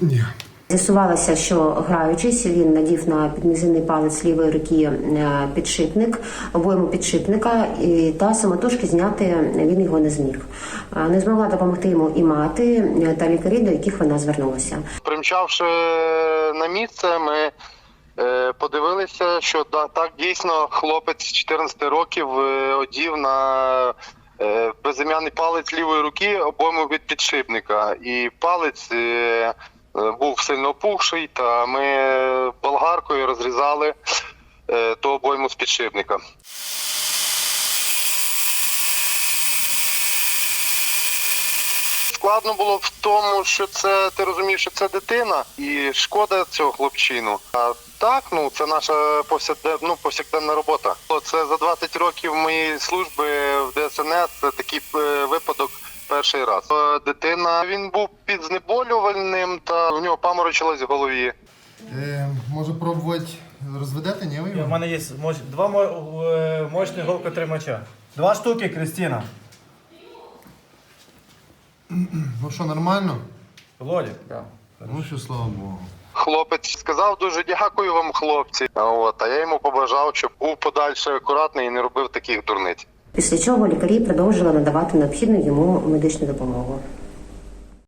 Ні. З'ясувалося, що граючись, він надів на підмізинний палець лівої руки е, підшипник, обойму підшипника, і та самотужки зняти він його не зміг. Е, Не змогла допомогти йому і мати, е, та лікарі, до яких вона звернулася. Примчавши на місце, ми подивилися, що да, так дійсно хлопець 14 років одів на безім'яний палець лівої руки обойму від підшипника. І палець був сильно опухший, та ми болгаркою розрізали е, ту обойму з підшипника. Складно було в тому, що це ти розумієш, що це дитина, і шкода цього хлопчину. А так, ну це наша повсякденна, ну, повсякденна робота. Це за 20 років моєї служби в ДСНС. Такий е, випадок перший раз. Е, Дитина він був під знеболювальним, та у нього паморочилось в голові. Е, може пробувати розведете, ні? ви У мене є моч... два мо... е, мощні голкотримача. Два штуки, Кристина. Ну що, нормально? Володя. Ну що, слава Богу. Хлопець сказав дуже дякую вам, хлопці. А От, а я йому побажав, щоб був подальше акуратний і не робив таких дурниць. Після чого лікарі продовжили надавати необхідну йому медичну допомогу.